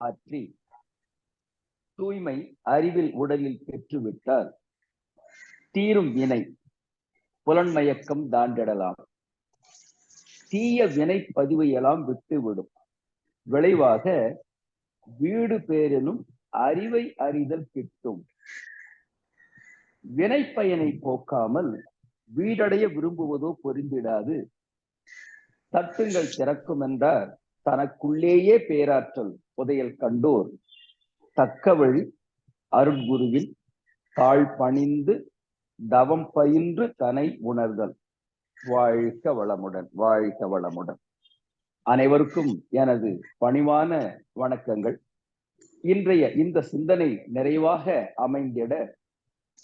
ஆற்றி தூய்மை அறிவில் உடலில் பெற்றுவிட்டால் தீரும் வினை புலன்மயக்கம் தாண்டிடலாம். தீய வினை பதிவையெல்லாம் விட்டுவிடும். விளைவாக வீடு பேரிலும் அறிவை அறிதல் கிட்டும். வினை பயனை போக்காமல் வீடடைய விரும்புவதோ பொருந்திடாது. தட்டுங்கள் திறக்கும் என்றார் தனக்குள்ளேயே பேராற்றல். புதையல் கண்டோர். தக்க வழி அருட்குருவில் தாழ் பணிந்து தவம் பயின்று தனை உணர்தல். வாழ்க வளமுடன் வாழ்க வளமுடன். அனைவருக்கும் எனது பணிவான வணக்கங்கள். இன்றைய இந்த சிந்தனை நிறைவாக அமைந்திட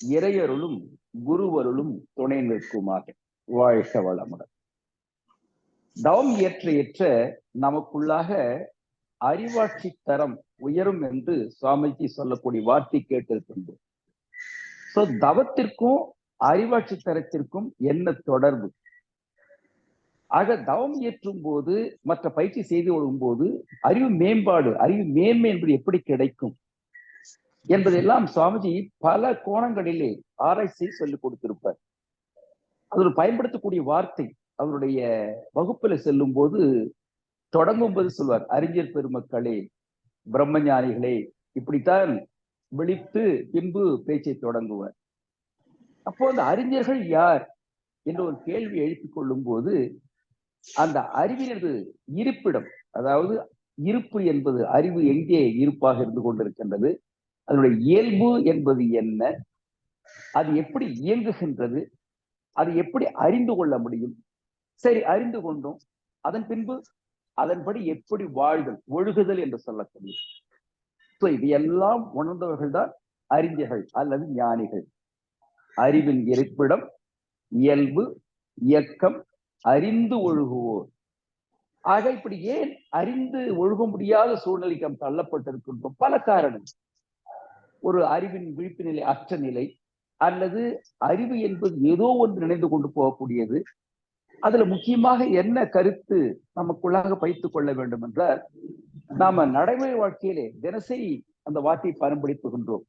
இறையருளும் குருவருளும் துணை நிற்குமாக வாழ்க வளமுடன். தவம் ஏற்ற ஏற்ற நமக்குள்ளாக அறிவாட்சி தரம் உயரும் என்று சுவாமிஜி சொல்லக்கூடிய வார்த்தை கேட்டிருக்கின்றோம் சோ தவத்திற்கும் அறிவாட்சி தரத்திற்கும் என்ன தொடர்பு? ஆக தவம் இயற்றும் போது மற்ற பயிற்சி செய்து கொள்ளும் போது அறிவு மேம்பாடு அறிவு மேன்மை என்பது எப்படி கிடைக்கும்? என்பதெல்லாம் சுவாமிஜி பல கோணங்களிலே ஆராய்ச்சி சொல்லிக் கொடுத்திருப்பார். அதில் பயன்படுத்தக்கூடிய வார்த்தை. அவருடைய வகுப்புல செல்லும் போது தொடங்கும் போது சொல்வார் அறிஞர் பெருமக்களே பிரம்மஞானிகளே இப்படித்தான் விழித்து பின்பு பேச்சை தொடங்குவார். அப்போ அந்த அறிஞர்கள் யார் என்ற ஒரு கேள்வி எழுப்பிக் கொள்ளும் போது அந்த அறிவினது இருப்பிடம் அதாவது இருப்பு என்பது அறிவு எங்கே இருப்பாக இருந்து கொண்டிருக்கின்றது அதனுடைய இயல்பு என்பது என்ன அது எப்படி இயங்குகின்றது அது எப்படி அறிந்து கொள்ள முடியும்? சரி அறிந்து கொண்டோம். அதன் பின்பு அதன்படி எப்படி வாழ்தல் ஒழுகுதல் என்று சொல்லக்கூடிய. இது எல்லாம் உணர்ந்தவர்கள் தான் அறிஞர்கள் அல்லது ஞானிகள். அறிவின் இருப்பிடம் இயல்பு இயக்கம் அறிந்து ஒழுகுவோர். ஆக இப்படி ஏன் அறிந்து ஒழுக முடியாத சூழ்நிலைக்கு நாம் தள்ளப்பட்டிருக்கின்றோம்? பல காரணம் ஒரு அறிவின் விழிப்பு நிலை அற்ற நிலை அல்லது அறிவு என்பது ஏதோ ஒன்று நினைந்து கொண்டு போகக்கூடியது. அதுல முக்கியமாக என்ன கருத்து நமக்குள்ளாக பயித்துக் கொள்ள வேண்டும் என்றால் நாம நடைமுறை வாழ்க்கையிலே தினசரி அந்த வார்த்தையை பயன்படுத்துகின்றோம்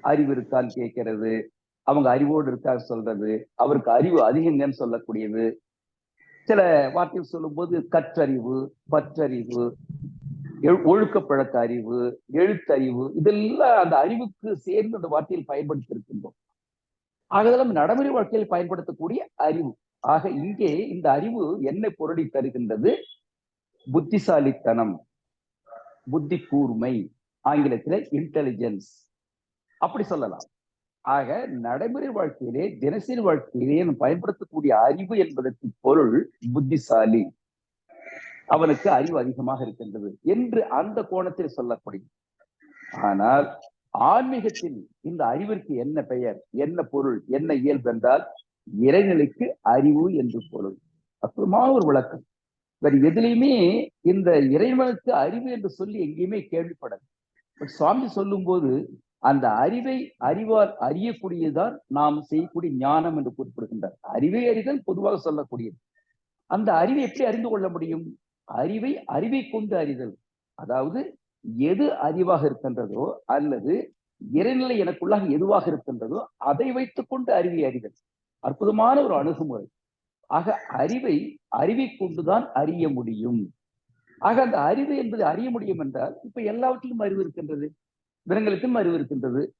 அறிவு இருக்கான்னு கேட்கிறது அவங்க அறிவோடு இருக்கா சொல்றது அவருக்கு அறிவு அதிகங்கன்னு சொல்லக்கூடியது. சில வார்த்தைகள் சொல்லும்போது கற்றறிவு பற்றறிவு ஒழுக்கப்பழக்க அறிவு எழுத்தறிவு இதெல்லாம் அந்த அறிவுக்கு சேர்ந்து அந்த வார்த்தையில் பயன்படுத்தி இருக்கின்றோம் ஆகதெல்லாம் நடைமுறை வாழ்க்கையில் பயன்படுத்தக்கூடிய அறிவு. ஆக இங்கே இந்த அறிவு என்ன பொருளை தருகின்றது? புத்திசாலித்தனம் புத்தி கூர்மை ஆங்கிலத்தில் இன்டெலிஜென்ஸ் அப்படி சொல்லலாம். ஆக நடைமுறை வாழ்க்கையிலே தினசரி வாழ்க்கையிலே பயன்படுத்தக்கூடிய அறிவு என்பதற்கு பொருள் புத்திசாலி. அவனுக்கு அறிவு அதிகமாக இருக்கின்றது என்று அந்த கோணத்தில் சொல்லக்கூடிய ஆனால் ஆன்மீகத்தில் இந்த அறிவிற்கு என்ன பெயர் என்ன பொருள் என்ன இயல்பு என்றால் இறைநிலைக்கு அறிவு என்று பொருள். அற்புதமான ஒரு விளக்கம். வேற எதுலையுமே இந்த இறைவனுக்கு அறிவு என்று சொல்லி எங்கேயுமே கேள்விப்படாது. பட் சுவாமி சொல்லும் போது அந்த அறிவை அறிவால் அறியக்கூடியதுதான் நாம் செய்யக்கூடிய ஞானம் என்று குறிப்பிடுகின்றார். அறிவை அறிதல் பொதுவாக சொல்லக்கூடியது. அந்த அறிவை எப்படி அறிந்து கொள்ள முடியும்? அறிவை அறிவை கொண்டு அறிதல். அதாவது எது அறிவாக இருக்கின்றதோ அல்லது இறைநிலை எனக்குள்ளாக எதுவாக இருக்கின்றதோ அதை வைத்துக் கொண்டு அறிவை அறிதல். அற்புதமான ஒரு அணுகுமுறை. ஆக அறிவை அறிவை கொண்டுதான் அறிய முடியும். ஆக அந்த அறிவு என்பது அறிய முடியும் என்றால் இப்ப எல்லாவற்றிலும் அறிவு இருக்கின்றது. விலங்குகளுக்கும் அறிவு இருக்கின்றது.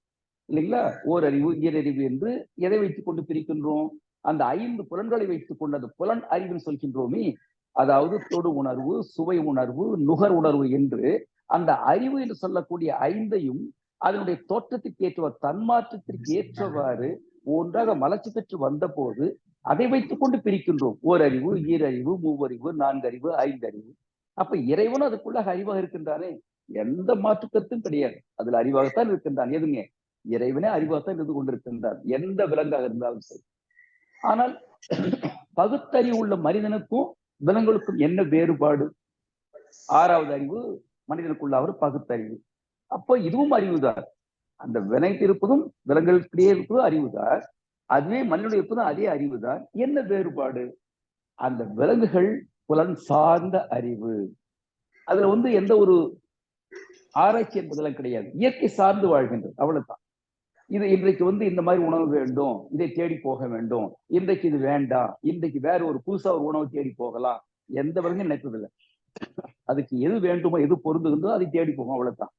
இல்லைங்களா? ஓர் அறிவு ஈரறிவு என்று எதை வைத்துக் கொண்டு பிரிக்கின்றோம்? அந்த ஐந்து புலன்களை வைத்துக் கொண்டு அந்த புலன் அறிவுன்னு சொல்கின்றோமே. அதாவது தொடு உணர்வு சுவை உணர்வு நுகர் உணர்வு என்று அந்த அறிவு என்று சொல்லக்கூடிய ஐந்தையும் அதனுடைய தோற்றத்துக்கு ஏற்ற தன்மாற்றத்திற்கு ஏற்றவாறு ஒன்றாக மலர்ச்சி பெற்று வந்த போது அதை வைத்துக் கொண்டு பிரிக்கின்றோம். ஓரறிவு ஈரறிவு மூவறிவு நான்கறிவு ஐந்தறிவு. அப்ப இறைவனும் அதுக்குள்ளாக அறிவாக இருக்கின்றானே? எந்த மாற்று கருத்தும் கிடையாது. அதுல அறிவாகத்தான் இருக்கின்றான். எதுங்க? இறைவனே அறிவாகத்தான் இருந்து கொண்டிருக்கின்றான். எந்த விலங்காக இருந்தாலும் சரி. ஆனால் பகுத்தறிவு உள்ள மனிதனுக்கும் விலங்குகளுக்கும் என்ன வேறுபாடு? ஆறாவது அறிவு மனிதனுக்குள்ள அவர் பகுத்தறிவு. அப்போ இதுவும் அறிவுதான். அந்த வினை இருப்பதும் விலங்குகளுக்கிடையே இருப்பதும் அறிவுதான். அதுவே மனிதனுடைய இருப்பதும் அதே அறிவுதான். என்ன வேறுபாடு? அந்த விலங்குகள் புலன் சார்ந்த அறிவு. அதுல வந்து எந்த ஒரு ஆராய்ச்சி என்பதெல்லாம் கிடையாது. இயற்கை சார்ந்து வாழ்கின்றது. அவ்வளவுதான். இது இன்றைக்கு வந்து இந்த மாதிரி உணவு வேண்டும். இதை தேடி போக வேண்டும். இன்றைக்கு இது வேண்டாம். இன்றைக்கு வேற ஒரு புதுசா ஒரு உணவு தேடி போகலாம். எந்த வரைக்கும் நினைப்பதில்லை. அதுக்கு எது வேண்டுமோ எது பொருந்துகின்றோ அதை தேடி போகும். அவ்வளவுதான்.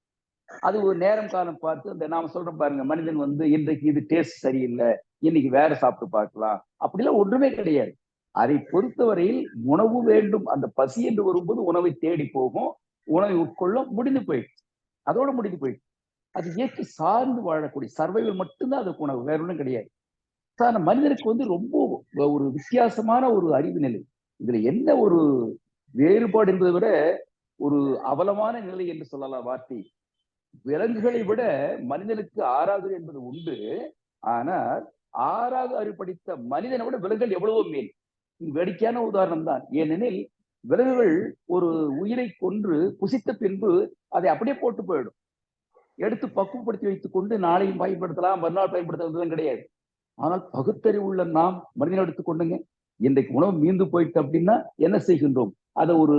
அது ஒரு நேரம் காலம் பார்த்து அந்த நாம சொல்றோம் பாருங்க மனிதன் வந்து இன்றைக்கு இது டேஸ்ட் சரியில்லை இன்னைக்கு வேற சாப்பிட்டு பார்க்கலாம். அப்படிலாம் ஒன்றுமே கிடையாது. அதை பொறுத்தவரையில் உணவு வேண்டும் அந்த பசி என்று வரும்போது உணவை தேடி போகும் உணவை உட்கொள்ளும் முடிந்து போயிடுச்சு. அதோட முடிந்து போயிடுச்சு. அது இயற்கை சார்ந்து வாழக்கூடிய சர்வைவல் மட்டும்தான் அதுக்கு உணவு வேற ஒன்றும் கிடையாது. ஆனா மனிதனுக்கு வந்து ரொம்ப ஒரு வித்தியாசமான ஒரு அறிவு நிலை. இதுல என்ன ஒரு வேறுபாடு என்பதை விட ஒரு அவலமான நிலை என்று சொல்லலாம் வார்த்தை. விலங்குகளை விட மனிதனுக்கு ஆறாவது என்பது உண்டு. ஆனால் ஆறாவது அறிவு படித்த மனிதனை விட விலங்குகள் எவ்வளவோ மேல். வேடிக்கையான உதாரணம் தான். ஏனெனில் விலங்குகள் ஒரு உயிரை கொன்று புசித்த பின்பு அதை அப்படியே போட்டு போயிடும். எடுத்து பக்குவப்படுத்தி வைத்துக் கொண்டு நாளையும் பயன்படுத்தலாம் மறுநாள் பயன்படுத்தலாம் கிடையாது. ஆனால் பகுத்தறிவு உள்ள நாம் மனிதனை எடுத்துக்கொண்டுங்க இன்றைக்கு உணவு மீந்து போயிட்டு அப்படின்னா என்ன செய்கின்றோம்? அதை ஒரு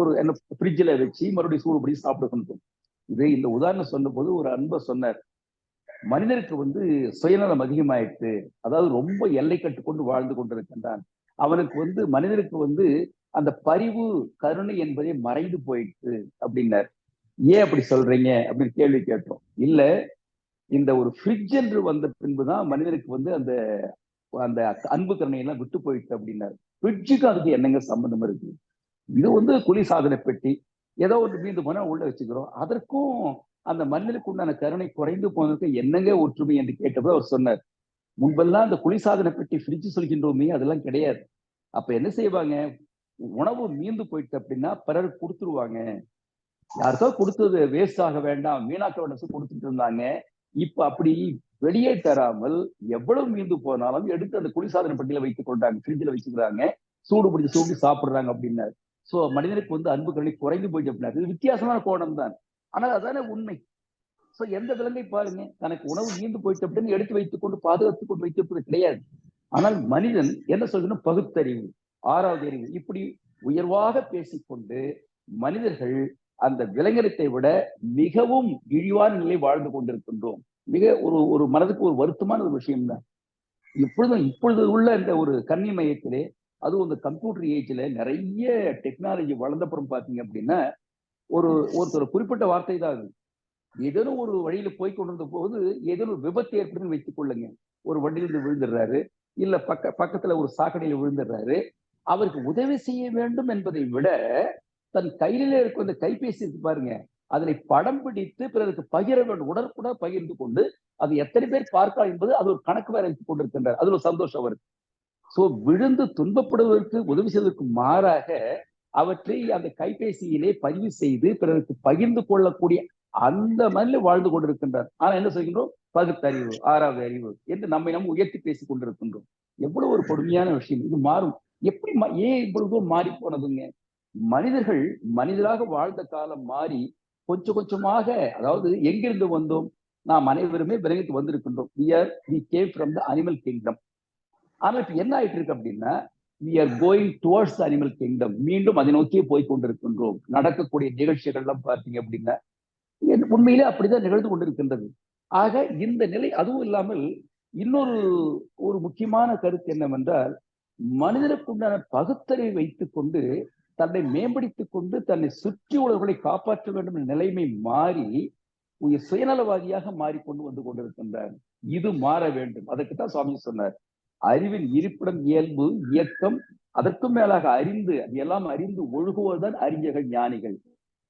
ஒரு என்ன ஃப்ரிட்ஜில் வச்சு மறுபடியும் சூடுபடி சாப்பிடுகின்றோம் இதை இந்த உதாரணம் சொன்னபோது ஒரு அன்பை சொன்னார். மனிதருக்கு வந்து சுயநலம் அதிகமாயிட்டு அதாவது ரொம்ப எல்லை கட்டுக்கொண்டு வாழ்ந்து கொண்டிருக்கின்றான். அவனுக்கு வந்து மனிதனுக்கு வந்து அந்த பரிவு கருணை என்பதே மறைந்து போயிட்டு அப்படின்னார். ஏன் அப்படி சொல்றீங்க? அப்படின்னு கேள்வி கேட்டோம். இல்ல இந்த ஒரு ஃப்ரிட்ஜ் என்று வந்த பின்புதான் மனிதனுக்கு வந்து அந்த அந்த அன்பு கருணை எல்லாம் விட்டு போயிட்டு அப்படின்னாரு ஃப்ரிட்ஜுக்கு அதுக்கு என்னங்க சம்பந்தம் இருக்கு? இது வந்து குளிர்சாதன பெட்டி. ஏதோ ஒன்று மீந்து போனா உள்ள வச்சுக்கிறோம். அதற்கும் அந்த மண்ணிலுக்கு உண்டான கருணை குறைந்து போனதுக்கு என்னங்க ஒற்றுமை என்று கேட்டபோது அவர் சொன்னார் முன்பெல்லாம் அந்த குளிர்சாதன பெட்டி ஃப்ரிட்ஜ் சொல்கின்றோமே அதெல்லாம் கிடையாது. அப்ப என்ன செய்வாங்க? உணவு மீந்து போயிட்டு அப்படின்னா பிறர் கொடுத்துருவாங்க. யாருக்கோ கொடுத்தது வேஸ்ட் ஆக வேண்டாம் மீனாக்க வேண்டாம் கொடுத்துட்டு இருந்தாங்க. இப்ப அப்படி வெளியே தராமல் எவ்வளவு மீந்து போனாலும் எடுத்து அந்த குளிர்சாதன பெட்டியில வைத்துக் கொண்டாங்க ஃப்ரிட்ஜில் வச்சுக்கிறாங்க. சூடு பிடிச்சி சூடு சாப்பிடுறாங்க அப்படின்னாரு. சோ மனிதனுக்கு வந்து அன்பு கருணை குறைந்து போயிட்டு அப்படின்னா இது வித்தியாசமான கோணம் தான் ஆனால் அதானே உண்மை. சோ எந்த விலங்கை பாருங்க தனக்கு உணவு மீந்து போயிட்டு அப்படின்னு எடுத்து வைத்துக் கொண்டு பாதுகாத்துக் கொண்டு வைத்திருப்பது கிடையாது. ஆனால் மனிதன் என்ன சொல்றதுன்னா பகுத்தறிவு ஆறாவது அறிவு. இப்படி உயர்வாக பேசிக்கொண்டு மனிதர்கள் அந்த விலங்கினத்தை விட மிகவும் இழிவான நிலை வாழ்ந்து கொண்டிருக்கின்றோம். மிக ஒரு ஒரு மனதுக்கு ஒரு வருத்தமான ஒரு விஷயம் தான் இப்பொழுதும் இப்பொழுது உள்ள இந்த ஒரு கன்னி மையத்திலே அதுவும் இந்த கம்ப்யூட்டர் ஏஜ்ல நிறைய டெக்னாலஜி வளர்ந்தப்புறம் பாத்தீங்க அப்படின்னா ஒரு ஒருத்தர் குறிப்பிட்ட வார்த்தை தான் அது. ஏதேனும் ஒரு வழியில போய் கொண்டிருந்த போது ஏதேனும் விபத்து ஏற்படுதுன்னு வைத்துக் கொள்ளுங்க. ஒரு வண்டியிலிருந்து விழுந்துடுறாரு இல்ல பக்க பக்கத்துல ஒரு சாக்கடையில விழுந்துடுறாரு. அவருக்கு உதவி செய்ய வேண்டும் என்பதை விட தன் கையில இருக்க அந்த கைபேசி இருக்கு பாருங்க அதனை படம் பிடித்து பிறருக்கு பகிர வேண்டும் உடனுக்குடன் பகிர்ந்து கொண்டு அது எத்தனை பேர் பார்க்கலாம் என்பது அது ஒரு கணக்கு வேற வைத்துக் கொண்டிருக்கின்றார். அது ஒரு சந்தோஷம் அவருக்கு. சோ விழுந்து துன்பப்படுவதற்கு உதவி செய்வதற்கு மாறாக அவற்றை அந்த கைபேசியிலே பதிவு செய்து பிறருக்கு பகிர்ந்து கொள்ளக்கூடிய அந்த மாதிரி வாழ்ந்து கொண்டிருக்கின்றார். ஆனா என்ன செய்கின்றோம் பகுத்தறிவு ஆறாவது அறிவு என்று நம்மை நம்ம உயர்த்தி பேசிக் கொண்டிருக்கின்றோம். எவ்வளவு ஒரு கொடுமையான விஷயம். இது மாறும். எப்படி ஏன் இவ்வளவு மாறி போனதுங்க? மனிதர்கள் மனிதராக வாழ்ந்த காலம் மாறி கொஞ்சம் கொஞ்சமாக அதாவது எங்கிருந்து வந்தோம்? நாம் அனைவருமே விலங்குக்கு வந்திருக்கின்றோம். We are we came from the animal kingdom ஆனா இப்ப என்ன ஆயிட்டு இருக்கு அப்படின்னா we are going towards animal kingdom மீண்டும் அதை நோக்கியே போய் கொண்டிருக்கின்றோம். நடக்கக்கூடிய நிகழ்ச்சிகள் எல்லாம் பார்த்தீங்க அப்படின்னா உண்மையிலே அப்படிதான் நிகழ்ந்து கொண்டிருக்கின்றது. ஆக இந்த நிலை அதுவும் இல்லாமல் இன்னொரு ஒரு முக்கியமான கருத்து என்னவென்றால் மனிதனுக்கு உண்டான பகுத்தறிவை வைத்துக் கொண்டு தன்னை மேம்படுத்திக் கொண்டு தன்னை சுற்றி உள்ளவர்களை காப்பாற்ற வேண்டும் என்ற நிலைமை மாறி உயிர் சுயநலவாதியாக மாறிக்கொண்டு வந்து கொண்டிருக்கின்றார். இது மாற வேண்டும். அதுக்கு தான் சுவாமி சொன்னார். அறிவின் இருப்பிடம் இயல்பு இயக்கம் அதற்கும் மேலாக அறிந்து அது எல்லாம் அறிந்து ஒழுகுவதுதான் அறிஞர்கள் ஞானிகள்.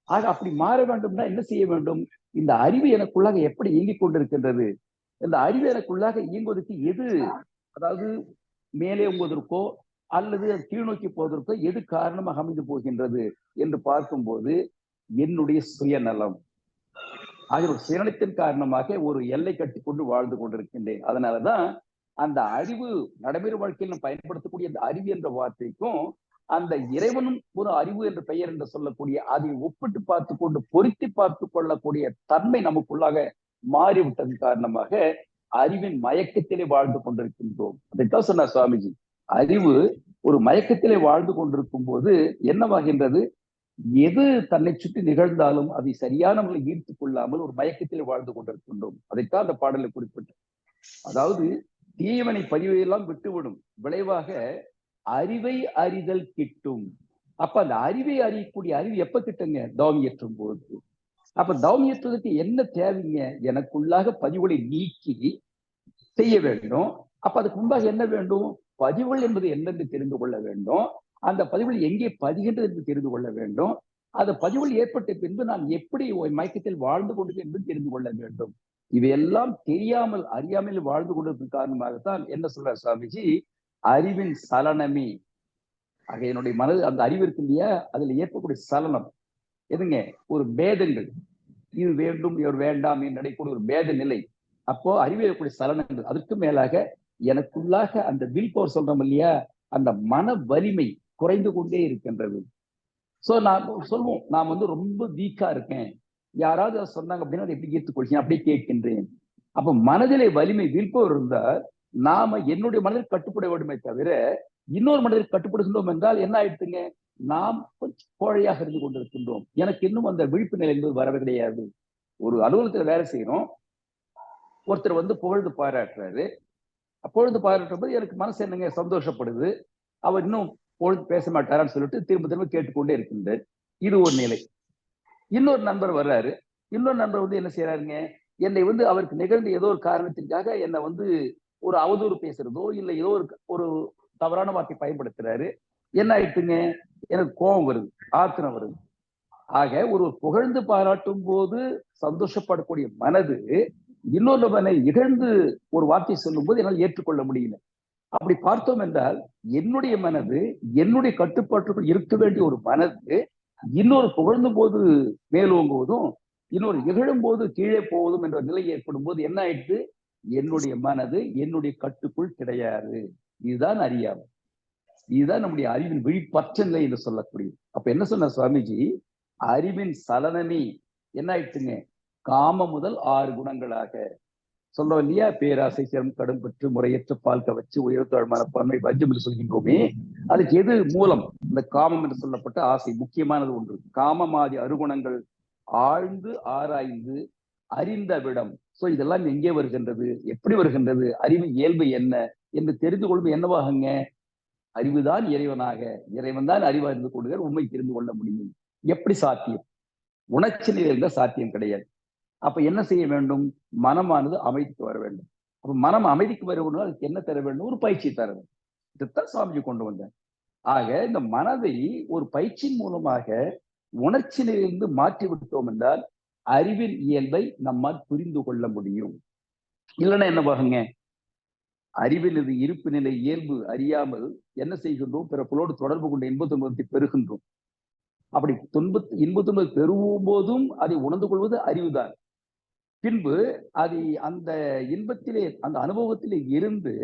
ஆக அப்படி மாற வேண்டும்னா என்ன செய்ய வேண்டும்? இந்த அறிவு எனக்குள்ளாக எப்படி இயங்கிக் கொண்டிருக்கின்றது? இந்த அறிவு எனக்குள்ளாக இயங்குவதற்கு எது அதாவது மேலே உங்குவதற்கோ அல்லது கீழ்நோக்கி போவதற்கோ எது காரணமாக அமைந்து போகின்றது என்று பார்க்கும்போது என்னுடைய சுயநலம். ஆகிய ஒரு சுயநலத்தின் காரணமாக ஒரு எல்லை கட்டி கொண்டு வாழ்ந்து கொண்டிருக்கின்றேன். அதனாலதான் அந்த அறிவு நடைமுறை வாழ்க்கையில் பயன்படுத்தக்கூடிய அந்த அறிவு என்ற வார்த்தைக்கும் அந்த இறைவனும் ஒரு அறிவு என்ற பெயர் என்று சொல்லக்கூடிய அதை ஒப்பிட்டு பார்த்து கொண்டு பொருத்தி பார்த்து கொள்ளக்கூடிய தன்மை நமக்குள்ளாக மாறிவிட்டதன் காரணமாக அறிவின் மயக்கத்திலே வாழ்ந்து கொண்டிருக்கின்றோம். அதைத்தான் சொன்னார் சுவாமிஜி. அறிவு ஒரு மயக்கத்திலே வாழ்ந்து கொண்டிருக்கும் போது என்னவாகின்றது? எது தன்னை சுற்றி நிகழ்ந்தாலும் அதை சரியான முறையில் ஈர்த்துக் கொள்ளாமல் ஒரு மயக்கத்திலே வாழ்ந்து கொண்டிருக்கின்றோம். அதைத்தான் அந்த பாடலை குறிப்பிட்டு அதாவது தீவனை பதிவையெல்லாம் விட்டுவிடும். விளைவாக அறிவை அறிதல் கிட்டும். அப்ப அந்த அறிவை அறியக்கூடிய அறிவு எப்ப கிட்டுங்க? தவம் ஏற்றும் போது அப்ப தவமியற்றுவதற்கு என்ன தேவைங்க? எனக்குள்ளாக பதிவுகளை நீக்கி செய்ய வேண்டும். அப்ப அதுக்கு முன்பாக என்ன வேண்டும்? பதிவுகள் என்பது என்னென்று தெரிந்து கொள்ள வேண்டும். அந்த பதிவுகள் எங்கே பதிகின்றது என்று தெரிந்து கொள்ள வேண்டும். அந்த பதிவுகள் ஏற்பட்ட பின்பு நான் எப்படி மயக்கத்தில் வாழ்ந்து கொண்டிருக்கேன் என்று தெரிந்து கொள்ள வேண்டும். இவையெல்லாம் தெரியாமல் அறியாமல் வாழ்ந்து கொண்டிருக்கும் காரணமாகத்தான் என்ன சொல்றார் சுவாமிஜி? அறிவின் சலனமே. ஆக என்னுடைய மனது அந்த அறிவு இருக்கு இல்லையா? அதுல ஏற்படக்கூடிய சலனம். எதுங்க? ஒரு பேதங்கள். இது வேண்டும் இவர் வேண்டாம் என்று நடைக்கூடிய ஒரு பேத நிலை அப்போ அறிவியக்கூடிய சலனங்கள். அதற்கு மேலாக எனக்குள்ளாக அந்த வில் பவர் சொல்றோம் இல்லையா? அந்த மன வலிமை குறைந்து கொண்டே இருக்கின்றது. சோ நான் சொல்லுவோம் நான் வந்து ரொம்ப வீக்கா இருக்கேன். யாராவது அதை சொன்னாங்க அப்படின்னா அதை எப்படி ஏற்றுக்கொள்கிறேன் அப்படியே கேட்கின்றேன். அப்ப மனதிலே வலிமை வில்பவர் இருந்தால் நாம என்னுடைய மனதில் கட்டுப்பட வேண்டுமே தவிர இன்னொரு மனதில் கட்டுப்படுகின்றோம் என்றால் என்ன ஆயிடுத்துங்க நாம் கொஞ்சம் கோழையாக இருந்து கொண்டிருக்கின்றோம். எனக்கு இன்னும் அந்த விழிப்பு நிலை என்பது வரவே கிடையாது. ஒரு அலுவலகத்துல வேலை செய்யறோம் ஒருத்தர் வந்து புகழ்ந்து பாராட்டுறாரு. பொழுது பாராட்டும் போது எனக்கு மனசு என்னங்க? சந்தோஷப்படுது. அவர் இன்னும் பொழுது பேச மாட்டாரான்னு சொல்லிட்டு திரும்ப திரும்ப கேட்டுக்கொண்டே இருக்கின்றார். இது ஒரு நிலை. இன்னொரு நண்பர் வர்றாரு. இன்னொரு நண்பர் வந்து என்ன செய்யறாருங்க என்னை வந்து அவருக்கு நிகழ்ந்த ஏதோ ஒரு காரணத்திற்காக என்னை வந்து ஒரு அவதூறு பேசுறதோ இல்லை ஏதோ ஒரு ஒரு தவறான வார்த்தை பயன்படுத்துறாரு. என்ன ஆயிட்டுங்க எனக்கு கோபம் வருது ஆத்திரம் வருது. ஆக ஒரு புகழ்ந்து பாராட்டும் போது சந்தோஷப்படக்கூடிய மனது இன்னொருவனை இகழ்ந்து ஒரு வார்த்தை சொல்லும் போது என்னால் ஏற்றுக்கொள்ள முடியல. அப்படி பார்த்தோம் என்றால் என்னுடைய மனது என்னுடைய கட்டுப்பாட்டுக்குள் இருக்க வேண்டிய ஒரு மனது இன்னொரு புகழ்ந்தும் போது மேலோங்குவதும் இன்னொரு இகழும் போது கீழே போவதும் என்ற நிலை ஏற்படும் போது என்ன ஆயிடுது? என்னுடைய மனது என்னுடைய கட்டுக்குள் கிடையாது. இதுதான் அறியாமல் இதுதான் நம்முடைய அறிவின் விழிப்பற்ற நிலை என்று சொல்லக்கூடிய. அப்ப என்ன சொன்ன சுவாமிஜி? அறிவின் சலனமே. என்ன ஆயிடுச்சுங்க? காம முதல் ஆறு குணங்களாக. சொல்றோம் இல்லையா? பேராசை சிரம் கடும் பெற்று முறையற்ற பால் கவச்சு உயர்த்தாழ் மனப்பான்மை வஞ்சம் என்று சொல்கின்றோமே. அதுக்கு எது மூலம்? இந்த காமம் என்று சொல்லப்பட்ட ஆசை முக்கியமானது ஒன்று. காமமாதி அருகுணங்கள் ஆழ்ந்து ஆராய்ந்து அறிந்த விடம். சோ இதெல்லாம் எங்கே வருகின்றது? எப்படி வருகின்றது? அறிவு இயல்பு என்ன? என்று தெரிந்து கொள்வது என்னவாகுங்க? அறிவுதான் இறைவனாக. இறைவன் தான் அறிவா இருந்து கொள்கிற உண்மை தெரிந்து கொள்ள முடியும். எப்படி சாத்தியம்? உணர்ச்சி நிலையில் சாத்தியம் கிடையாது. அப்ப என்ன செய்ய வேண்டும்? மனமானது அமைதிக்கு வர வேண்டும். அப்ப மனம் அமைதிக்கு வர வேண்டும் அதுக்கு என்ன தர வேண்டும்? ஒரு பயிற்சி தர வேண்டும். இதைத்தான் சுவாமிஜி கொண்டு வந்தார். ஆக இந்த மனதை ஒரு பயிற்சியின் மூலமாக உணர்ச்சியிலிருந்து மாற்றி விட்டோம் என்றால் அறிவின் இயல்பை நம்மால் புரிந்து கொள்ள முடியும். இல்லைன்னா என்ன பாருங்க? அறிவினது இருப்பு நிலை இயல்பு அறியாமல் என்ன செய்கின்றோம்? பிறப்புகளோடு தொடர்பு கொண்ட இன்ப துன்பத்தை பெறுகின்றோம். அப்படி துன்ப இன்ப துன்பத்தை பெறும் போதும் அதை உணர்ந்து கொள்வது அறிவுதான். பின்பு அது அந்த இன்பத்திலே அந்த அனுபவத்திலே இருந்து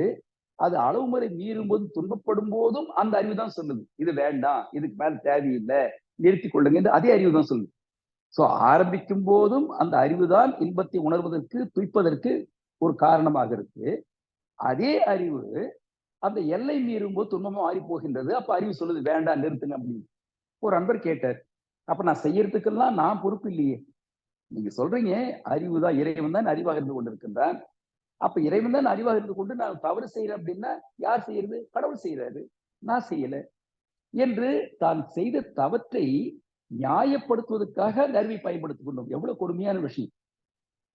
அது அளவு முறை மீறும் போது துன்பப்படும் போதும் அந்த அறிவு தான் சொல்லுது. இது வேண்டாம் இதுக்கு மேல தேவையில்லை நிறுத்தி கொள்ளுங்க என்று அதே அறிவு தான் சொல்லுது. சோ ஆரம்பிக்கும் போதும் அந்த அறிவு தான் இன்பத்தை உணர்வதற்கு துய்ப்பதற்கு ஒரு காரணமாக இருக்கு. அதே அறிவு அந்த எல்லை மீறும் போது துன்பமும் ஆறி போகின்றது. அப்ப அறிவு சொல்லுது வேண்டாம் நிறுத்துங்க அப்படின்னு. ஒரு அன்பர் கேட்டார் அப்ப நான் செய்யறதுக்கெல்லாம் நான் பொறுப்பு இல்லையே நீங்க சொல்றீங்க அறிவு தான் இறைவன் தான் அறிவாக இருந்து கொண்டிருக்கின்றான். அப்ப இறைவன் தான் அறிவாக இருந்து கொண்டு நான் தவறு செய்யறேன் அப்படின்னா யார் செய்யறது? கடவுள் செய்யறாரு நான் செய்யல. என்று தான் செய்த தவற்றை நியாயப்படுத்துவதற்காக கருவி பயன்படுத்திக் கொண்டோம். எவ்வளவு கொடுமையான விஷயம்.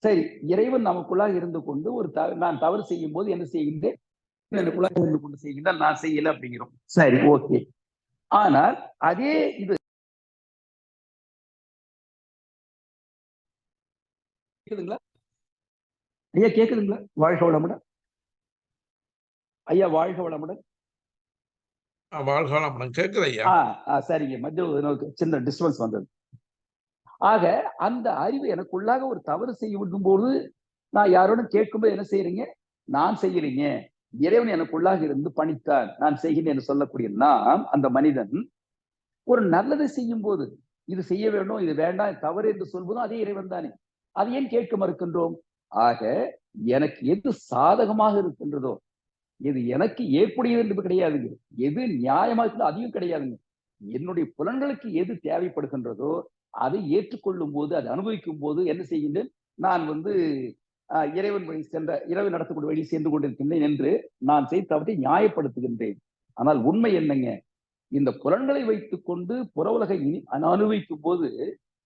சரி இறைவன் நமக்குள்ளாக இருந்து கொண்டு ஒரு நான் தவறு செய்யும் போது என்ன செய்கின்றேன்? எனக்குள்ளாக இருந்து கொண்டு செய்கின்றான். நான் செய்யல அப்படிங்கிறோம். சரி ஓகே. ஆனால் அதே இது கேக்குதுங்களா? ஐயா கேக்குதுங்களா? வாழ்க வளமுடன். ஐயா வாழ்க வளமுடன். வாழ்க வளமுடன். கேக்குது ஐயா? சரிங்க. மத்திய சின்ன டிஸ்டர்பன்ஸ் வந்தது. ஆக அந்த அறிவு எனக்குள்ளாக ஒரு தவறு செய்யும் போது நான் யாரோட கேட்கும்போது என்ன செய்யறீங்க நான் செய்யறீங்க இறைவன் எனக்குள்ளாக இருந்து பணித்தான். நான் செய்கிறேன் என்று சொல்லக்கூடிய நாம் அந்த மனிதன் ஒரு நல்லதை செய்யும் போது இது செய்ய வேண்டும் இது வேண்டாம் தவறு என்று சொல்வதும் அதே இறைவன் தானே அதை ஏன் கேட்க மறுக்கின்றோம்? ஆக எனக்கு எது சாதகமாக இருக்கின்றதோ எது எனக்கு ஏற்புடையது என்று கிடையாதுங்க. எது நியாயமா இருக்குதோ அதையும் கிடையாதுங்க. என்னுடைய புலன்களுக்கு எது தேவைப்படுகின்றதோ அதை ஏற்றுக்கொள்ளும் போது அதை அனுபவிக்கும் போது என்ன செய்கின்றேன்? நான் வந்து ஆஹ், இறைவன் வழி சென்ற இறைவன் நடத்தக்கூடிய வழி சென்று கொண்டிருக்கின்றேன் என்று நான் செய்த அவற்றை நியாயப்படுத்துகின்றேன். ஆனால் உண்மை என்னங்க? இந்த புலன்களை வைத்துக் கொண்டு புற உலகை அனுபவிக்கும் போது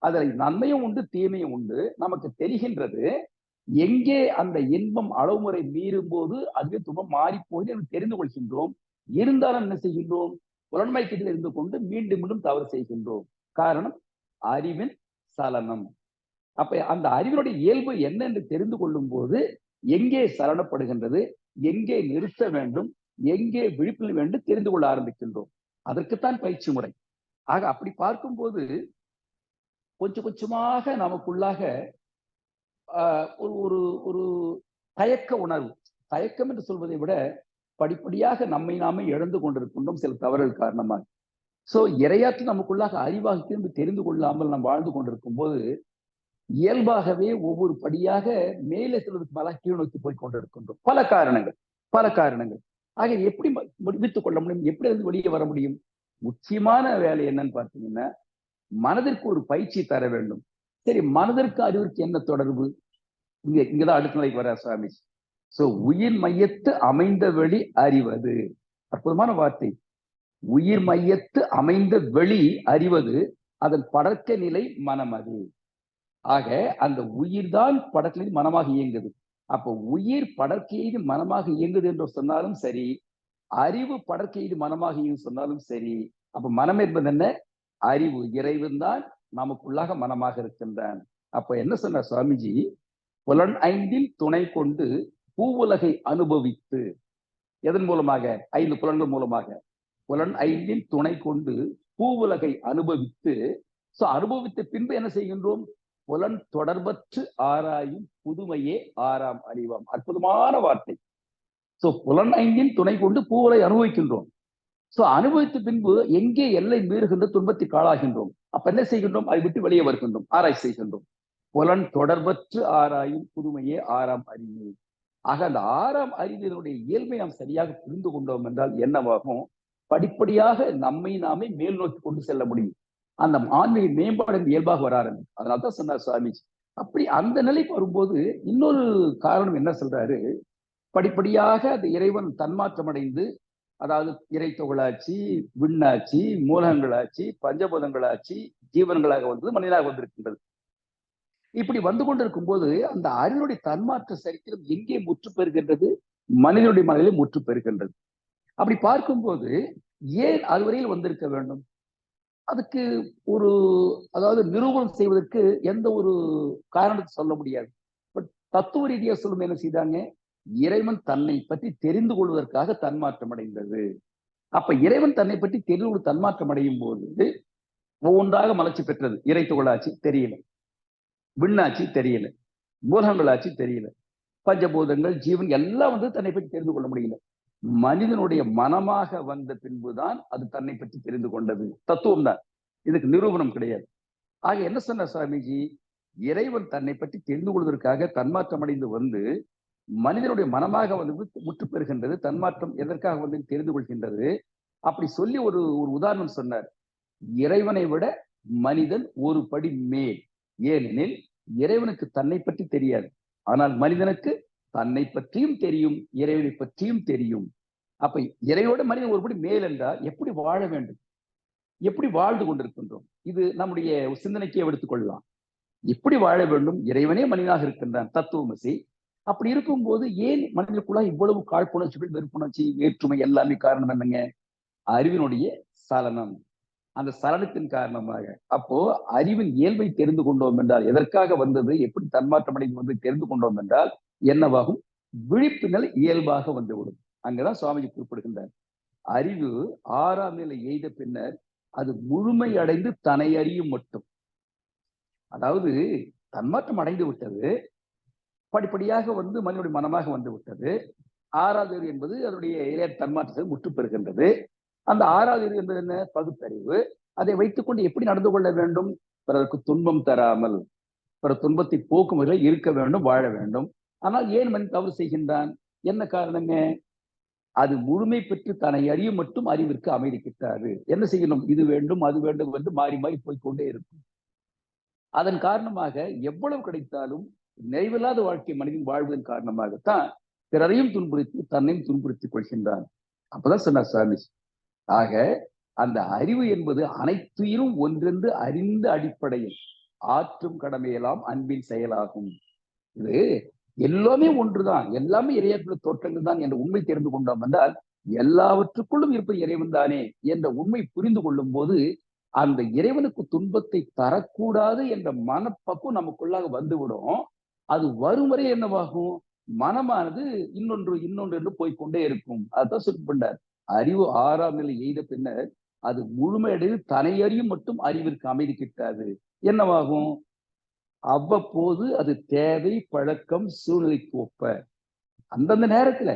அதில் நன்மையும் உண்டு தீமையும் உண்டு. நமக்கு தெரிகின்றது எங்கே அந்த இன்பம் அளவுமுறை மீறும் போது அதுவே துன்பம் மாறி போகுது என்று தெரிந்து கொள்கின்றோம். இருந்தாலும் என்ன செய்கின்றோம்? புலன்மயக்கத்தில் இருந்து கொண்டு மீண்டும் மீண்டும் தவறு செய்கின்றோம். காரணம் அறிவின் சலனம். அப்ப அந்த அறிவினுடைய இயல்பு என்ன என்று தெரிந்து கொள்ளும் போது எங்கே சலனப்படுகின்றது எங்கே நிறுத்த வேண்டும் எங்கே விழிப்பில் வேண்டும் தெரிந்து கொள்ள ஆரம்பிக்கின்றோம். அதற்குத்தான் பயிற்சி முறை. ஆக அப்படி பார்க்கும்போது கொஞ்சம் கொஞ்சமாக நமக்குள்ளாக ஆஹ், ஒரு ஒரு ஒரு தயக்க உணர்வு தயக்கம் என்று சொல்வதை விட படிப்படியாக நம்மை நாமே இழந்து கொண்டிருக்கின்றோம் சில தவறுகள் காரணமாக. சோ இரையாற்று நமக்குள்ளாக அறிவாக திரும்பி தெரிந்து கொள்ளாமல் நாம் வாழ்ந்து கொண்டிருக்கும் போது இயல்பாகவே ஒவ்வொரு படியாக மேலே செல்வதற்கு மேலாக கீழ் நோக்கி போய் கொண்டிருக்கின்றோம். பல காரணங்கள் பல காரணங்கள். ஆக எப்படி முடிவித்துக் கொள்ள முடியும்? எப்படி இருந்து வெளியே வர முடியும்? முக்கியமான வேலை என்னன்னு பார்த்தீங்கன்னா மனதிற்கு ஒரு பயிற்சி தர வேண்டும். சரி மனதிற்கு அறிவிற்கு என்ன தொடர்பு? இங்க இங்கதான் அடுத்த நிலைக்கு வர சுவாமி. சோ உயிர் மையத்து அமைந்த வெளி அறிவது. அற்புதமான வார்த்தை. உயிர் மையத்து அமைந்த வெளி அறிவது அதன் படர்க்க நிலை மனம் அது. ஆக அந்த உயிர் தான் படற்கையில் மனமாக இயங்குது. அப்போ உயிர் படற்கையீடு மனமாக இயங்குது என்று சொன்னாலும் சரி அறிவு படற்கையீடு மனமாக இயங்கு சொன்னாலும் சரி அப்ப மனம் என்பது என்ன? அறிவு இறைவன் தான் நமக்குள்ளாக மனமாக இருக்கின்றான். அப்ப என்ன சொன்ன சுவாமிஜி? புலன் ஐந்தில் துணை கொண்டு பூவுலகை அனுபவித்து எதன் மூலமாக? ஐந்து புலன்கள் மூலமாக. புலன் ஐந்தில் துணை கொண்டு பூவுலகை அனுபவித்து சோ அனுபவித்த பின்பு என்ன செய்கின்றோம்? புலன் தொடர்பற்று ஆராயும் புதுமையே ஆறாம் அறிவாம். அற்புதமான வார்த்தை. சோ புலன் ஐந்தின் துணை கொண்டு பூவலை அனுபவிக்கின்றோம். சோ அனுபவித்த பின்பு எங்கே எல்லை மீறுகின்ற துன்பத்தை காளாகின்றோம் அப்ப என்ன செய்கின்றோம்? அதை விட்டு வெளியே வருகின்றோம். ஆராய்ச்சி செய்கின்றோம். புலன் தொடர்பற்று ஆராயும் புதுமையே ஆறாம் அறிவு. ஆக அந்த ஆறாம் அறிவினுடைய இயல்பை நாம் சரியாக புரிந்து கொண்டோம் என்றால் என்னவாகும்? படிப்படியாக நம்மை நாமே மேல் நோக்கி கொண்டு செல்ல முடியும். அந்த ஆன்மீக மேம்பாடு இயல்பாக வர ஆரம்பிக்கும் அதனால தான் சொன்னார் சுவாமிஜி. அப்படி அந்த நிலைக்கு வரும்போது இன்னொரு காரணம் என்ன சொல்றாரு? படிப்படியாக அந்த இறைவன் தன்மாற்றம் அடைந்து அதாவது இறை தொகளாட்சி விண்ணாட்சி மூலகங்களாட்சி பஞ்சபூதங்களாட்சி ஜீவன்களாக வந்தது மனிதனாக வந்திருக்கின்றது. இப்படி வந்து கொண்டிருக்கும் போது அந்த அருளுடைய தன்மாற்ற சரித்திரம் எங்கே முற்று பெறுகின்றது மனிதனுடைய மனதிலே முற்று பெறுகின்றது அப்படி பார்க்கும்போது ஏன் அதுவரையில் வந்திருக்க வேண்டும்? அதுக்கு ஒரு அதாவது நிரூபணம் செய்வதற்கு எந்த ஒரு காரணத்தை சொல்ல முடியாது. பட் தத்துவ ரீதியா சொல்லும் என்ன செய்தாங்க? இறைவன் தன்னை பற்றி தெரிந்து கொள்வதற்காக தன்மாற்றம் அடைந்தது அப்ப இறைவன் தன்னை பற்றி தெரிந்து கொண்டு தன்மாற்றம் அடையும் போது ஒவ்வொன்றாக மலர்ச்சி பெற்றது. இறை துகளாட்சி தெரியல. விண்ணாட்சி தெரியல. மூலகங்களாட்சி தெரியல. பஞ்சபூதங்கள் ஜீவன் எல்லாம் வந்து தன்னை பற்றி தெரிந்து கொள்ள முடியல. மனிதனுடைய மனமாக வந்த பின்புதான் அது தன்னை பற்றி தெரிந்து கொண்டது. தத்துவம் தான் இதுக்கு நிரூபணம் கிடையாது. ஆக என்ன சொன்ன சுவாமிஜி இறைவன் தன்னை பற்றி தெரிந்து கொள்வதற்காக தன்மாற்றம் அடைந்து வந்து மனிதனுடைய மனமாக வந்து முற்று பெறுகின்றது தன்மாற்றம் எதற்காக வந்து தெரிந்து கொள்கின்றது. அப்படி சொல்லி ஒரு ஒரு உதாரணம் சொன்னார். இறைவனை விட மனிதன் ஒரு படி மேல். ஏனெனில் இறைவனுக்கு தன்னை பற்றி தெரியாது. ஆனால் மனிதனுக்கு தன்னை பற்றியும் தெரியும் இறைவனை பற்றியும் தெரியும். அப்ப இறைவோட மனிதன் ஒருபடி மேல் என்றால் எப்படி வாழ வேண்டும்? எப்படி வாழ்ந்து கொண்டிருக்கின்றோம்? இது நம்முடைய சிந்தனைக்கே எடுத்துக்கொள்ளலாம் எப்படி வாழ வேண்டும். இறைவனே மனிதனாக இருக்கின்றான். தத்துவமசி அப்படி இருக்கும்போது ஏன் மனிதனுக்குள்ள இவ்வளவு காழ்ப்புணர்ச்சிகள் வெறுப்புணர்ச்சி வேற்றுமை எல்லாமே காரணம் என்னங்க? அறிவினுடைய சலனம். அந்த சலனத்தின் காரணமாக. அப்போ அறிவின் இயல்பை தெரிந்து கொண்டோம் என்றால் எதற்காக வந்தது எப்படி தன்மாற்றம் அடைந்து வந்து தெரிந்து கொண்டோம் என்றால் என்னவாகும்? விழிப்பு நிலை இயல்பாக வந்துவிடும். அங்கதான் சுவாமிஜி குறிப்பிடுகின்றார். அறிவு ஆறாம் நிலை எய்த பின்னர் அது முழுமை அடைந்து தன்னை அறியும் மட்டும். அதாவது தன்மாற்றம் அடைந்து விட்டது படிப்படியாக வந்து மனிதனுடைய மனமாக வந்து விட்டது. ஆறாவது அறிவு என்பது அதனுடைய இளைய தன்மாற்றத்தை முற்று பெறுகின்றது அந்த ஆறாவது அறிவு என்பது என்ன? பகுத்தறிவு. அதை வைத்துக்கொண்டு எப்படி நடந்து கொள்ள வேண்டும்? பிறருக்கு துன்பம் தராமல். பிற துன்பத்தை போக்கும் வகையில் இருக்க வேண்டும் வாழ வேண்டும். ஆனால் ஏன் மனிதன் தவறு செய்கின்றான்? என்ன காரணங்க அது முழுமை பெற்று தன்னை அறியும் மட்டும் அறிவிற்கு அமைதி கிட்டாது என்ன செய்யணும்? இது வேண்டும் அது வேண்டும் என்று மாறி மாறி போய்க்கொண்டே இருக்கும். அதன் காரணமாக எவ்வளவு கிடைத்தாலும் நிறைவில்லாத வாழ்க்கை மனிதன் வாழ்வதன் காரணமாகத்தான் பிறரையும் துன்புறுத்தி தன்னையும் துன்புறுத்திக் கொள்கின்றான். அப்பதான் சொன்னார் சுவாமி ஆக அந்த அறிவு என்பது அனைத்துயிரும் ஒன்றென்று அறிந்த அடிப்படையில் ஆற்றும் கடமையெல்லாம் அன்பின் செயலாகும். இது எல்லாமே ஒன்றுதான். எல்லாமே இறையற்ற தோற்றங்கள் தான் என்ற உண்மை தெரிந்து கொண்டோம் என்றால் எல்லாவற்றுக்குள்ளும் இருப்பது இறைவன் தானே என்ற உண்மை புரிந்து கொள்ளும் போது அந்த இறைவனுக்கு துன்பத்தை தரக்கூடாது என்ற மனப்பக்குவம் நமக்குள்ளாக வந்துவிடும். அது வரும் வரை என்னவாகும்? மனமானது இன்னொன்று இன்னொன்று என்று போய்க்கொண்டே இருக்கும். அதான் சொல்லி பண்ணார் அறிவு ஆறாம் நிலை எய்த பின்னர் அது முழுமையடைந்து தனையறியும் மட்டும் அறிவிற்கு அமைதி கிட்டாது. என்னவாகும்? அவ்வப்போது அது தேவை பழக்கம் சூழ்நிலைக்கு ஒப்ப. அந்தந்த நேரத்துல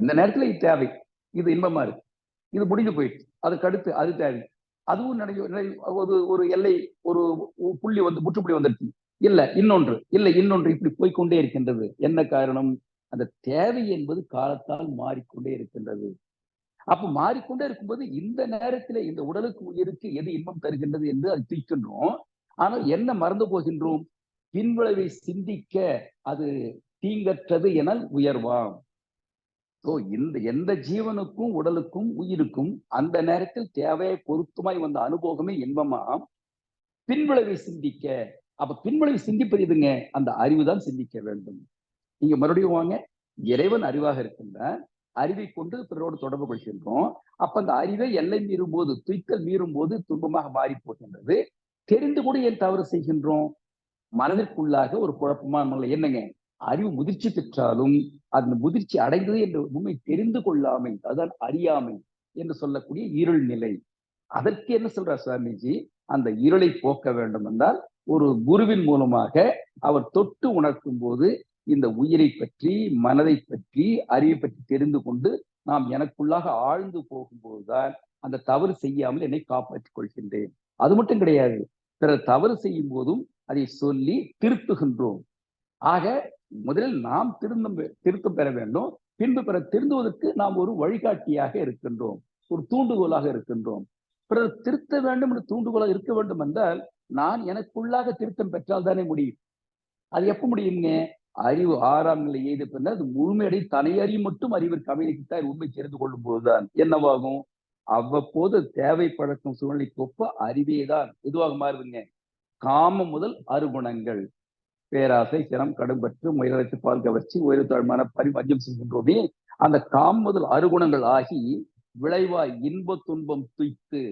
இந்த நேரத்துல இது தேவை. இது இன்பமா இருக்கு. இது முடிஞ்சு போயிடுச்சு. அதுக்கு அடுத்து அது தேவை. அதுவும் நினை ஒரு ஒரு எல்லை ஒரு புள்ளி வந்து முற்றுப்புள்ளி வந்துருச்சு. இல்ல இன்னொன்று இல்ல இன்னொன்று இப்படி போய்கொண்டே இருக்கின்றது. என்ன காரணம்? அந்த தேவை என்பது காலத்தால் மாறிக்கொண்டே இருக்கின்றது. அப்ப மாறிக்கொண்டே இருக்கும்போது இந்த நேரத்துல இந்த உடலுக்கு உயிருக்கு எது இன்பம் தருகின்றது என்று அது தீக்கின்றோம் ஆனால் என்ன மறந்து போகின்றோம்? பின்விளைவை சிந்திக்க அது தீங்கற்றது என உயர்வாம். ஸோ இந்த எந்த ஜீவனுக்கும் உடலுக்கும் உயிருக்கும் அந்த நேரத்தில் தேவையை பொருத்தமாய் வந்த அனுபவமே இன்பமாம். பின்விளைவை சிந்திக்க அப்ப பின்மொழி சிந்திப்பது எதுங்க அந்த அறிவு தான் சிந்திக்க வேண்டும். நீங்க மறுபடியும் வாங்க இறைவன் அறிவாக இருக்கின்றார் அறிவை கொண்டு பிறரோடு தொடர்பு கொள்கின்றோம். அப்ப அந்த அறிவை எல்லை மீறும் போது துய்த்தல் மீறும் போது துன்பமாக மாறி போகின்றது. தெரிந்து கூட ஏன் தவறு செய்கின்றோம்? மனதிற்குள்ளாக ஒரு குழப்பமான என்னங்க? அறிவு முதிர்ச்சி பெற்றாலும் அந்த முதிர்ச்சி அடைந்தது என்ற உண்மை தெரிந்து கொள்ளாமை அதுதான் அறியாமை என்று சொல்லக்கூடிய இருள் நிலை. அதற்கு என்ன சொல்றார் சுவாமிஜி? அந்த இருளை போக்க வேண்டும் என்றால் ஒரு குருவின் மூலமாக அவர் தொட்டு உணர்த்தும் போது இந்த உயிரை பற்றி மனதை பற்றி அறிவை பற்றி தெரிந்து கொண்டு நாம் எனக்குள்ளாக ஆழ்ந்து போகும்போதுதான் அந்த தவறு செய்யாமல் என்னை காப்பாற்றிக் கொள்கின்றேன். அது மட்டும் கிடையாது. பிறர் தவறு செய்யும் போதும் அதை சொல்லி திருத்துகின்றோம். ஆக முதலில் நாம் திருந்தம் திருத்தம் பெற வேண்டும். பின்பு பிற திருந்துவதற்கு நாம் ஒரு வழிகாட்டியாக இருக்கின்றோம். ஒரு தூண்டுகோலாக இருக்கின்றோம். பிறர் திருத்த வேண்டும் என்று தூண்டுகோலாக இருக்க வேண்டும் என்றால் நான் எனக்குள்ளாக திருத்தம் பெற்றால் தானே முடியும். அது எப்ப முடியுங்க? அறிவு ஆறாம் நிலை எய்த பின்னர் அது முழுமையடை தனையறி மட்டும் அறிவிற்கு அமைதிக்குத்தான் உண்மை தெரிந்து கொள்ளும் போதுதான் என்னவாகும்? அவ்வப்போது தேவை பழக்கம் சூழ்நிலைக்கு ஒப்ப அறிவேதான். எதுவாக மாறுதுங்க? காமம் முதல் அறுகுணங்கள் பேராசை சினம் கடும்பற்று முயலத்து பால் கவர்ச்சி உயர்த்தாழ்மான பரிமஞ்சம் செய்கின்றோமே அந்த காம் முதல் அறுகுணங்கள் ஆகி விளைவாய் இன்ப துன்பம் துய்த்து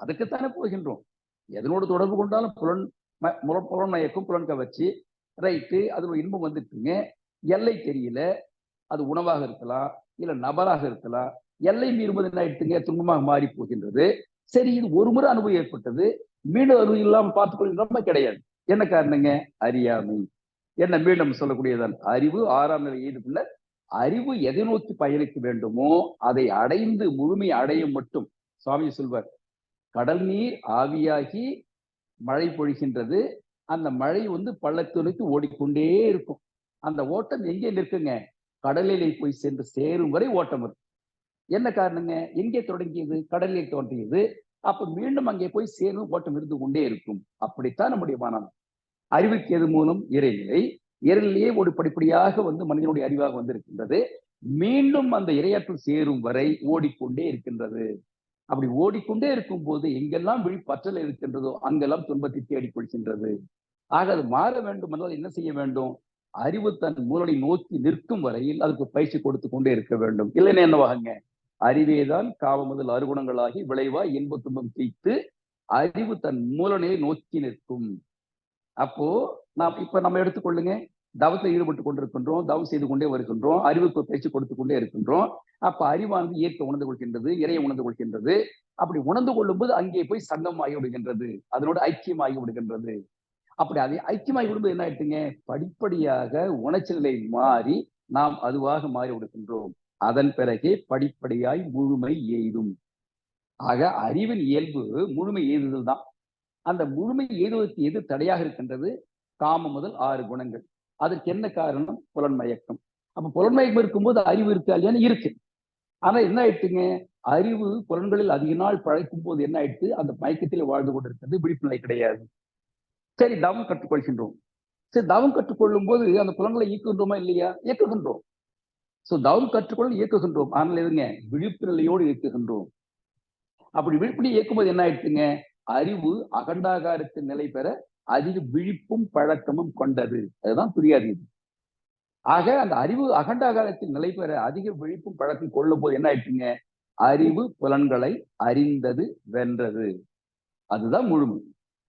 அதுக்குத்தானே போகின்றோம். எதனோடு தொடர்பு கொண்டாலும் புலன் புலன் மயக்கும் புலன் கவர்ச்சி. ரைட்டு அது இன்பம் வந்துட்டுங்க எல்லை தெரியல. அது உணவாக இருக்கலாம் இல்ல நபராக இருக்கலாம். எல்லை மீறும்போது என்ன ஆயிட்டுங்க துன்பமாக மாறி போகின்றது. சரி இது ஒரு முறை அனுபவம் ஏற்பட்டது. மீண்டும் அனுபவம் இல்லாமல் பார்த்துக்கொள்கின்றோம் கிடையாது. என்ன காரணங்க? அறியாமை. என்ன மீண்டும் சொல்லக்கூடியதான் அறிவு. ஆறாம் நிலை ஈடுபட்ட அறிவு எதை நோக்கி பயணிக்க வேண்டுமோ அதை அடைந்து முழுமை அடையும் மட்டும். சுவாமி சொல்வார் கடல் நீர் ஆவியாகி மழை பொழிகின்றது. அந்த மழை வந்து பள்ளத்தை ஓடிக்கொண்டே இருக்கும். அந்த ஓட்டம் எங்கே நிற்குங்க? கடலிலே போய் சென்று சேரும் வரை ஓட்டம் இருக்கும் என்ன காரணங்க? எங்கே தொடங்கியது? கடலில் தோன்றியது. அப்ப மீண்டும் அங்கே போய் சேரும் ஓட்டம் இருந்து கொண்டே இருக்கும். அப்படித்தான் நம்முடைய மனம். அறிவுக்கு எது மூலம்? இறைநிலை. இறைநிலையே ஒரு படிப்படியாக வந்து மனிதனுடைய அறிவாக வந்திருக்கின்றது. மீண்டும் அந்த இரையாற்றல் சேரும் வரை ஓடிக்கொண்டே இருக்கின்றது. அப்படி ஓடிக்கொண்டே இருக்கும் போது எங்கெல்லாம் விழிப்பற்றல் இருக்கின்றதோ அங்கெல்லாம் துன்பத்தை தேடி கொள்கின்றது. ஆக அது மாற வேண்டும் என்றால் என்ன செய்ய வேண்டும்? அறிவு தன் மூலனை நோக்கி நிற்கும் வரையில் அதுக்கு பயிற்சி கொடுத்து கொண்டே இருக்க வேண்டும். இல்லைன்னா என்னவாகுங்க அறிவேதான் காவ முதல் அறுகுணங்களாகி விளைவாய் இன்ப துன்பம் தீர்த்து அறிவு தன் மூலனையை நோக்கி நிற்கும். அப்போ நாம் இப்ப நம்ம எடுத்துக்கொள்ளுங்க தவத்தில் ஈடுபட்டு கொண்டிருக்கின்றோம் தவம் செய்து கொண்டே வருகின்றோம் அறிவுக்கு பேச்சு கொடுத்து கொண்டே இருக்கின்றோம். அப்ப அறிவானது இயற்கை உணர்ந்து கொள்கின்றது இறையை உணர்ந்து கொள்கின்றது. அப்படி உணர்ந்து கொள்ளும் போது அங்கே போய் சங்கம் ஆகி விடுகின்றது அதனோட ஐக்கியமாகி விடுகின்றது. அப்படி அதை ஐக்கியமாகி விடும்போது என்ன ஆயிட்டுங்க படிப்படியாக உணர்ச்சி நிலை மாறி நாம் அதுவாக மாறி விடுகின்றோம். அதன் பிறகே படிப்படியாய் முழுமை எய்தும். ஆக அறிவின் இயல்பு முழுமை எய்துதல் தான். அந்த முழுமை எய்துவதற்கு எது தடையாக இருக்கின்றது? காமம் முதல் ஆறு குணங்கள். அதற்கு என்ன காரணம்? புலன்மயக்கம். அப்ப புலன்மயக்கம் இருக்கும்போது அறிவு இருக்கா இல்லையான்னு இருக்கு. ஆனா என்ன ஆயிடுச்சுங்க? அறிவு புலன்களில் அதிக நாள் பழைக்கும் போது என்ன ஆயிடுச்சு? அந்த மயக்கத்தில் வாழ்ந்து கொண்டிருக்கிறது. விழிப்புநிலை கிடையாது. சரி தவம் கற்றுக்கொள்கின்றோம். சரி தவம் கற்றுக்கொள்ளும் போது அந்த புலன்களை இயக்குகின்றோமா இல்லையா? இயக்குகின்றோம். சோ தவம் கற்றுக்கொள்ள இயக்குகின்றோம். ஆனால் எதுங்க? விழிப்பு நிலையோடு இயக்குகின்றோம். அப்படி விழிப்புணர்வு இயக்கும்போது என்ன ஆயிடுச்சுங்க? அறிவு அகண்டாகாரத்தின் நிலை பெற அதிக விழிப்பும் பழக்கமும் கொண்டது. அதுதான் புரியாது ஆக அந்த அறிவு அகண்டாகாரத்தில் நிலை பெற அதிக விழிப்பும் பழக்கம் கொள்ளும் போது என்ன ஆயிடுச்சுங்க அறிவு புலன்களை அறிந்தது வென்றது. அதுதான் முழுமை.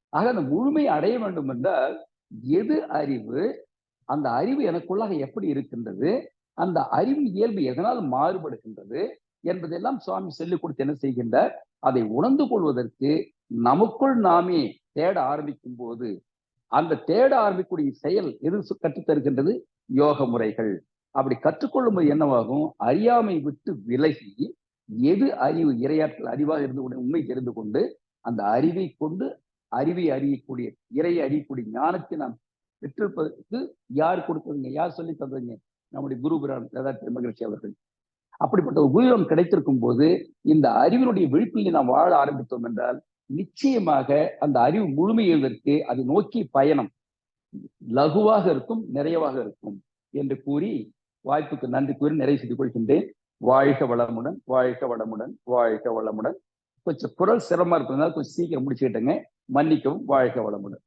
ஆக அந்த முழுமை அடைய வேண்டும் என்றால் எது அறிவு அந்த அறிவு எனக்குள்ளாக எப்படி இருக்கின்றது அந்த அறிவின் இயல்பு எதனால் மாறுபடுகின்றது என்பதெல்லாம் சுவாமி சொல்லிக் கொடுத்து என்ன செய்கின்றார்? அதை உணர்ந்து கொள்வதற்கு நமக்குள் நாமே தேட ஆரம்பிக்கும் போது அந்த தேட ஆரம்பிக்கக்கூடிய செயல் எது கற்றுத்தருகின்றது யோக முறைகள். அப்படி கற்றுக்கொள்ளும் போது என்னவாகும்? அறியாமை விட்டு விலகி எது அறிவு இரையாற்றல் அறிவாக இருந்து கொண்டு உண்மை தெரிந்து கொண்டு அந்த அறிவை கொண்டு அறிவை அறியக்கூடிய இறையை அறியக்கூடிய ஞானத்தை நாம் பெற்றிருப்பதற்கு யார் கொடுத்ததுங்க யார் சொல்லி தந்ததுங்க? நம்முடைய குரு பிரான் வேதாத்திரி மகிழ்ச்சி அவர்கள். அப்படிப்பட்ட ஒரு குருவம் கிடைத்திருக்கும் போது இந்த அறிவினுடைய விழிப்பில் நாம் வாழ ஆரம்பித்தோம் என்றால் நிச்சயமாக அந்த அறிவு முழுமையதற்கு அதை நோக்கி பயணம் லகுவாக இருக்கும் நிறைவாக இருக்கும் என்று கூறி வாய்ப்புக்கு நன்றி கூறி நிறைவு செய்து கொள்கின்றேன். வாழ்க வளமுடன் வாழ்க வளமுடன் வாழ்க வளமுடன். கொஞ்சம் குரல் சிரமமா இருக்கிறதுனால கொஞ்சம் சீக்கிரம் முடிச்சுக்கிட்டேங்க. மன்னிக்கவும் வாழ்க வளமுடன்.